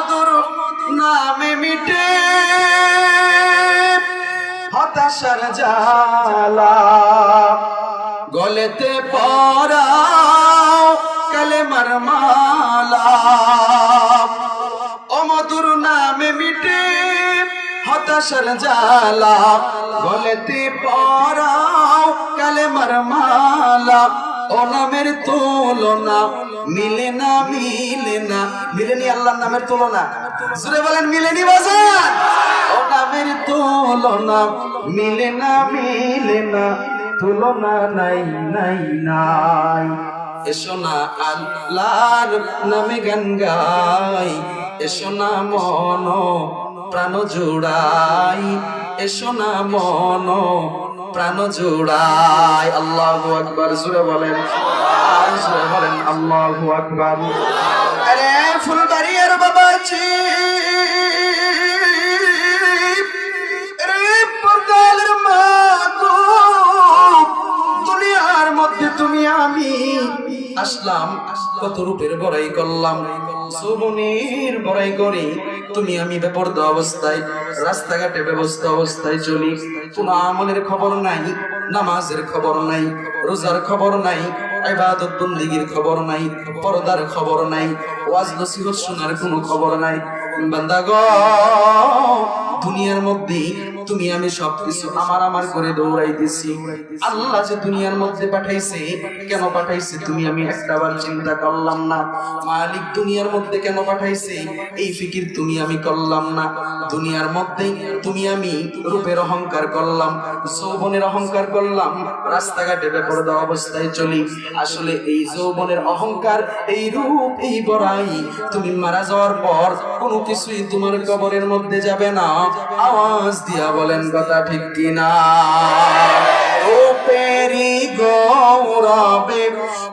মধুর নামে মিটে হতাশার জালা গলেতে পরাও কালেমার মালা। অমধুর নামে মিটে হতাশার জালা গলেতে পরাও মালা। ও নামের তুলনা মিলে না মিলে না। মিলেনি আল্লাহর নামের তুলনা। জুড়ে বলেন, মিলেনি বাজান অনামের নামের তুলনা মিলে না মিলে না। তুলনা নাই নাই নাই। এসো না আল্লাহর নামে গান গাই। এসো না মন প্রাণ জোড়াই। এসো না মন প্রাণ জোড়াই আল্লাহু আকবার জুড়ে বলেন। বলেন, আল্লাহু আকবার। আরে ফুলবাড়িয়ার বাবাজি তুমি আমি। আসলাম, কত রূপের বড়াই করলাম। সুবনির বড়াই করি। তুমি আমি বেপর্দ অবস্থায়, রাস্তাঘাটে ব্যবস্থা অবস্থায় চলি। কোন আমলের খবর নাই, নামাজের খবর নাই, রোজার খবর নাই, ইবাদত বন্দিগির খবর নাই, পর্দার খবর নাই ওয়াজ নসিহত শোনার কোনো খবর নাই। বান্দা গো দুনিয়ার মধ্যে তুমি আমি সবকিছু আমার আমার করে দৌড়াইতেছি আল্লাহ যে দুনিয়ার মধ্যে পাঠাইছে, কেন পাঠাইছে তুমি আমি একটাবার চিন্তা করলাম না। মালিক দুনিয়ার মধ্যে কেন পাঠাইছে, এই ফিকির তুমি আমি করলাম না। দুনিয়ার মধ্যে তুমি আমি রূপের অহংকার করলাম, যৌবনের অহংকার করলাম, রাস্তাঘাটে বেপরদা অবস্থায় চলি। আসলে এই যৌবনের অহংকার, এই রূপ, এই বড়াই তুমি মারা যাওয়ার পর কোনো কিছুই তোমার কবরের মধ্যে যাবে না। আওয়াজ দিয়া বলেন, কথা ঠিক কিনা রূপেরি গৌরবে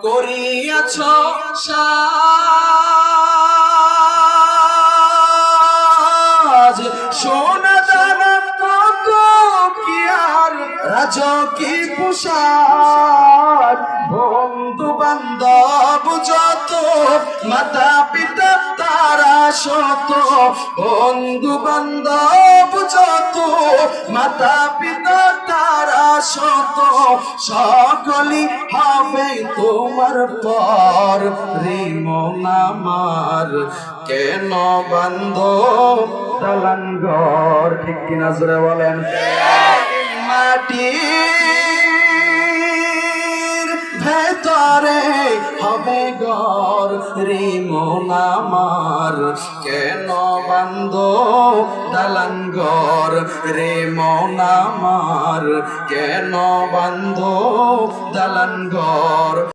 করিয়াছ সাজ সোনা দানা কত কি আর? রাজকি পোশাক বন্ধু বান্ধব যত মাতা পিতা তারা শত, বন্ধু বান্ধব যত মাতা পিতা তারা শত সকলি হবে তোমার পর রে মন আমার। কেন বান্ধ? দালান ঘর, ঠিক কিনা জোরে বলেন? মাটির ভেতরে হবে ঘর রে আমার। কেন বান্ধ? দালান ঘর আমার। কেন বান্ধ? দালান